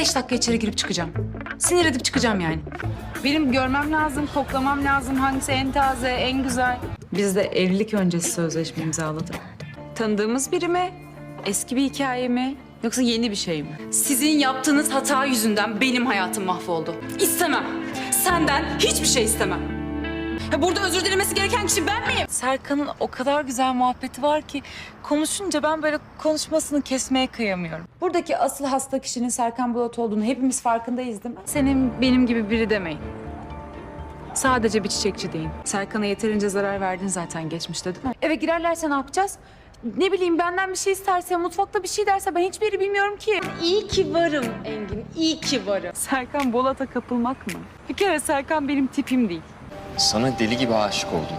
beş dakika içeri girip çıkacağım. Sinir edip çıkacağım yani. Benim görmem lazım, koklamam lazım. Hangisi en taze, en güzel. Biz de evlilik öncesi sözleşme imzaladık. Tanıdığımız biri mi? Eski bir hikaye mi? Yoksa yeni bir şey mi? Sizin yaptığınız hata yüzünden benim hayatım mahvoldu. İstemem. Senden hiçbir şey istemem. Burada özür dilemesi gereken kişi ben miyim? Serkan'ın o kadar güzel muhabbeti var ki konuşunca ben böyle konuşmasını kesmeye kıyamıyorum. Buradaki asıl hasta kişinin Serkan Bulat olduğunu hepimiz farkındayız değil mi? Senin benim gibi biri demeyin. Sadece bir çiçekçi deyin. Serkan'a yeterince zarar verdin zaten geçmişte değil mi? Eve girerlerse ne yapacağız? Ne bileyim benden bir şey isterse, mutfakta bir şey derse ben hiçbir yeri bilmiyorum ki. İyi ki varım Engin, iyi ki varım. Serkan Bolat'a kapılmak mı? Bir kere Serkan benim tipim değil. Sana deli gibi aşık oldum.